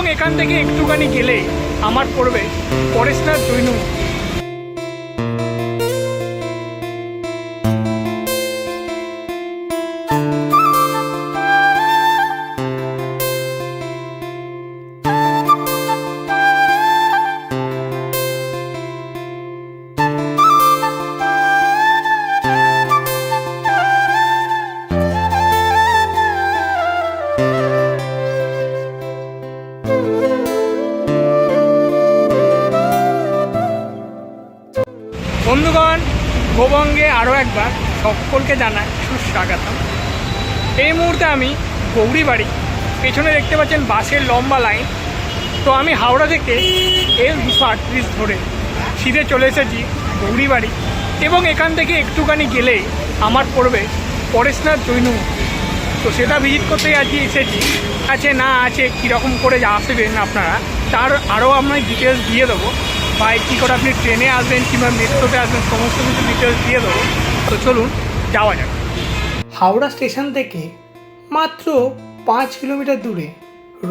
এবং এখান থেকে একটুখানি গেলে আমার পড়বে ফরেস্টার দুই মন্দির। বন্ধুগণ, গোবঙ্গে আরও একবার সকলকে জানাই সুস্বাগতম। এই মুহূর্তে আমি গৌরীবাড়ি পেছনে দেখতে পাচ্ছেন বাসের লম্বা লাইন। তো আমি হাওড়া থেকে এল দুশো আটত্রিশ ধরে সিধে চলে এসেছি গৌরীবাড়ি এবং এখান থেকে একটুখানি গেলেই আমার পড়বে পরেশনাথ জৈন। তো সেটা ভিজিট করতে আজকে এসেছি। আছে না আছে, কীরকম করে আসবেন আপনারা, তার আরও আমি ডিটেলস দিয়ে দেবো। বা কী করে আপনি ট্রেনে আসবেন কিংবা মেট্রোতে আসবেন, সমস্ত কিছু ডিটেলস দিয়ে দেবো। তো চলুন, যাওয়া যাক। হাওড়া স্টেশন থেকে মাত্র পাঁচ কিলোমিটার দূরে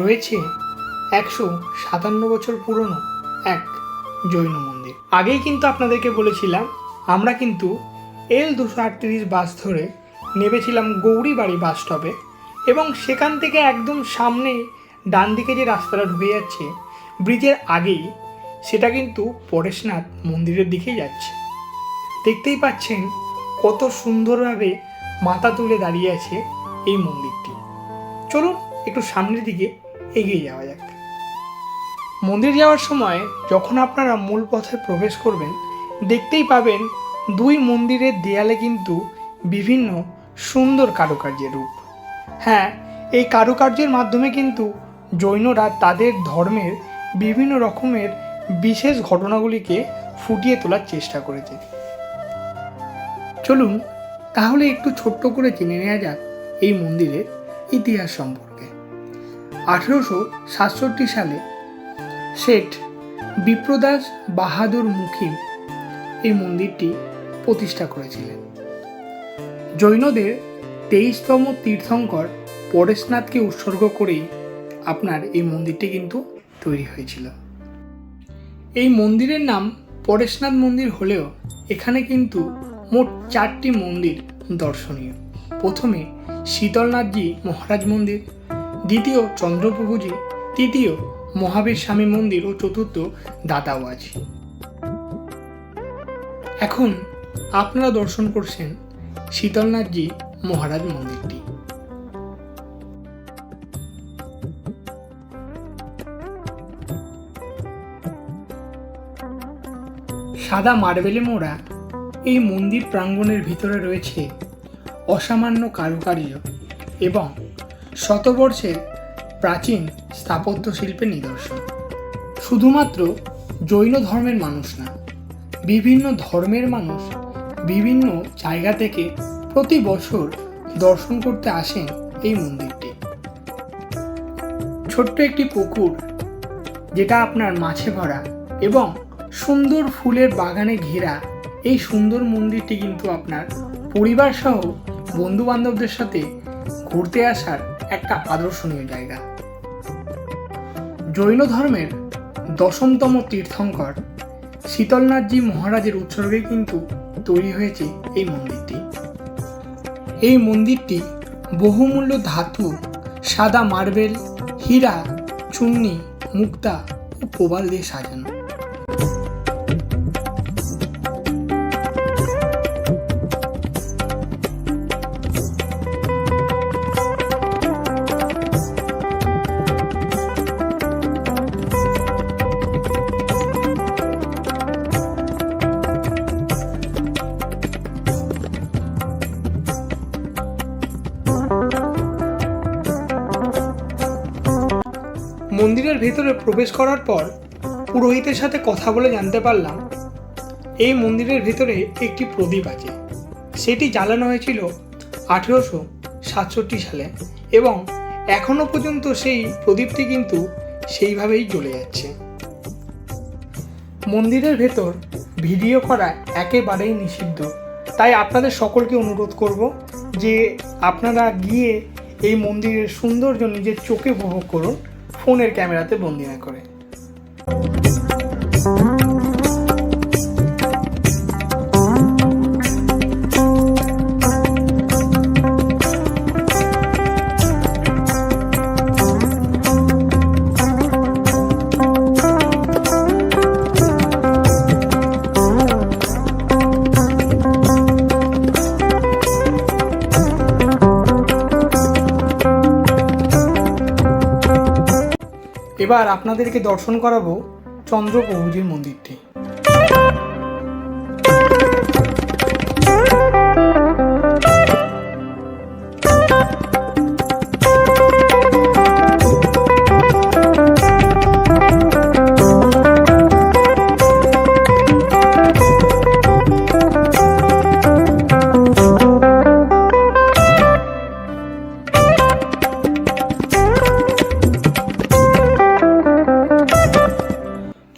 রয়েছে একশো সাতান্ন বছর পুরনো এক জৈন মন্দির। আগেই কিন্তু আপনাদেরকে বলেছিলাম, আমরা কিন্তু এল দুশো আটত্রিশ বাস ধরে নেমেছিলাম গৌরীবাড়ি বাস স্টপে এবং সেখান থেকে একদম সামনে ডান দিকে যে রাস্তাটা ঢুকে যাচ্ছে ব্রিজের আগেই সেটা কিন্তু পরেশনাথ মন্দিরের দিকেই যাচ্ছে। দেখতেই পাচ্ছেন কত সুন্দরভাবে মাথা তুলে দাঁড়িয়ে আছে এই মন্দিরটি। চলুন একটু সামনের দিকে এগিয়ে যাওয়া যাক। মন্দির যাওয়ার সময় যখন আপনারা মূল পথে প্রবেশ করবেন, দেখতেই পাবেন দুই মন্দিরের দেয়ালে কিন্তু বিভিন্ন সুন্দর কারুকার্যের রূপ। হ্যাঁ এই কারুকার্যের মাধ্যমে কিন্তু জৈনরা তাদের ধর্মের বিভিন্ন রকমের বিশেষ ঘটনাগুলিকে ফুটিয়ে তোলার চেষ্টা করেছে। চলুন, তাহলে একটু ছোট্ট করে জেনে নেওয়া যাক এই মন্দিরের ইতিহাস সম্পর্কে। আঠেরোশো সাতষট্টি সালে শেঠ বিপ্রদাস বাহাদুর মুখিম এই মন্দিরটি প্রতিষ্ঠা করেছিলেন। জৈনদের তেইশতম তীর্থঙ্কর পরেশনাথকে উৎসর্গ করেই আপনার এই মন্দিরটি কিন্তু তৈরি হয়েছিল। এই মন্দিরের নাম পরেশনাথ মন্দির হলেও এখানে কিন্তু মোট চারটি মন্দির দর্শনীয়। প্রথমে শীতলনাথজি মহারাজ মন্দির, দ্বিতীয় চন্দ্রপ্রভুজি, তৃতীয় মহাবীর স্বামী মন্দির ও চতুর্থ দাতাওয়াজ। এখন আপনারা দর্শন করছেন শীতলনাথজি মহারাজ মন্দিরটি। সাদা মার্বেলে মোড়া এই মন্দির প্রাঙ্গণের ভিতরে রয়েছে অসামান্য কারুকার্য এবং শতবর্ষের প্রাচীন স্থাপত্য শিল্পের নিদর্শন। শুধুমাত্র জৈন ধর্মের মানুষ না, বিভিন্ন ধর্মের মানুষ বিভিন্ন জায়গা থেকে প্রতি বছর দর্শন করতে আসেন এই মন্দিরটি। ছোট্ট একটি পুকুর যেটা আপনার মাছে ভরা এবং সুন্দর ফুলের বাগানে ঘেরা এই সুন্দর মন্দিরটি কিন্তু আপনার পরিবার সহ বন্ধু বান্ধবদের সাথে ঘুরতে আসার একটা আদর্শনীয় জায়গা। জৈন ধর্মের দশমতম তীর্থঙ্কর শীতলনাথজি মহারাজের উৎসর্গে কিন্তু তৈরি হয়েছে এই মন্দিরটি। এই মন্দিরটি বহুমূল্য ধাতু, সাদা মার্বেল, হীরা, চুন্নি, মুক্তা ও প্রবাল দিয়ে সাজানো। ভেতরে প্রবেশ করার পর পুরোহিতের সাথে কথা বলে জানতে পারলাম, এই মন্দিরের ভেতরে একটি প্রদীপ আছে। সেটি জ্বালানো হয়েছিল আঠেরোশো সাতষট্টি সালে এবং এখনও পর্যন্ত সেই প্রদীপটি কিন্তু সেইভাবেই জ্বলে যাচ্ছে। মন্দিরের ভেতর ভিডিও করা একেবারেই নিষিদ্ধ। তাই আপনাদের সকলকে অনুরোধ করব যে আপনারা গিয়ে এই মন্দিরের সৌন্দর্য নিজের চোখে উপভোগ করুন। ফোনের ক্যামেরাতে বন্দি না করে। এবার আপনাদেরকে দর্শন করাবো চন্দ্রপ্রভুজির মন্দিরটি।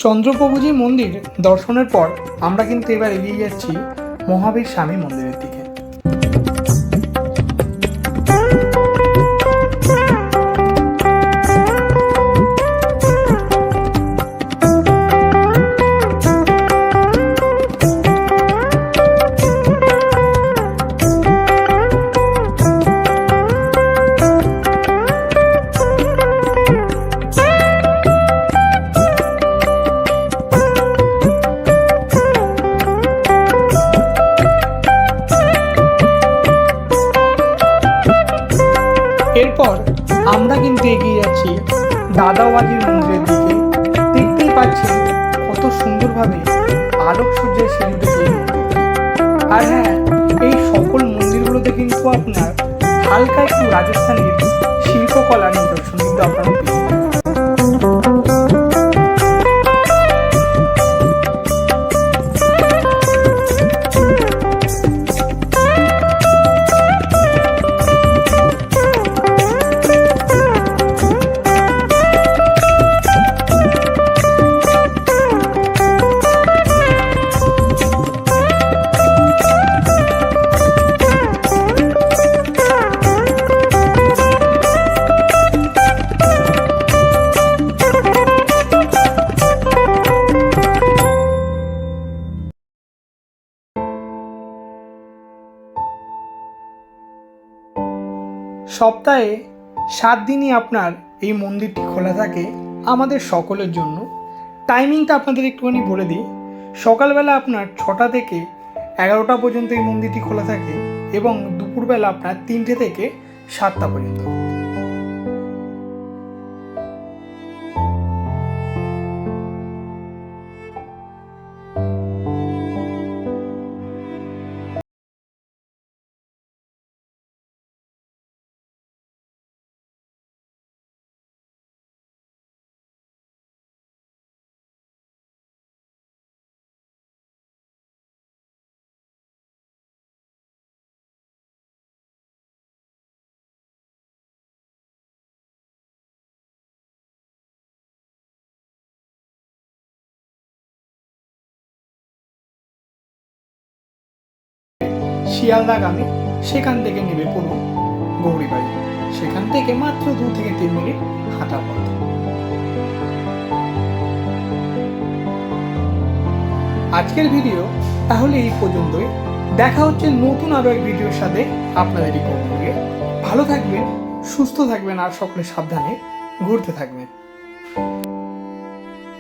চন্দ্রপ্রভুজির মন্দির দর্শনের পর আমরা কিন্তু এবার এগিয়ে যাচ্ছি মহাবীর স্বামী মন্দিরের দিকে। আমরা কিন্তু এগিয়ে যাচ্ছি। দাদাওয়াজির মন্দিরের দিকে। দেখতেই পাচ্ছি কত সুন্দরভাবে আলোকসজ্জায় সূর্যের মন্দিরটি। আর হ্যাঁ এই সকল মন্দিরগুলোতে কিন্তু আপনার হালকা একটু রাজস্থানের শিল্পকলা নিদর্শন কিন্তু আপনারা পেয়ে সপ্তাহে সাত দিনই আপনার এই মন্দিরটি খোলা থাকে আমাদের সকলের জন্য। টাইমিংটা আপনাদের একটুখানি বলে দিই। সকালবেলা আপনার ছটা থেকে এগারোটা পর্যন্ত এই মন্দিরটি খোলা থাকে এবং দুপুরবেলা আপনার তিনটে থেকে সাতটা পর্যন্ত। শিয়ালদাগামী, সেখান থেকে নেবে পুরো গৌরীবাড়ি। সেখান থেকে মাত্র দু থেকে তিন মিনিট হাঁটা পথ। আজকের ভিডিও তাহলে এই পর্যন্তই। দেখা হচ্ছে নতুন আরও এক ভিডিওর সাথে আপনাদেরই কবুলকে ভালো থাকবেন, সুস্থ থাকবেন আর সকলে সাবধানে ঘুরতে থাকবেন।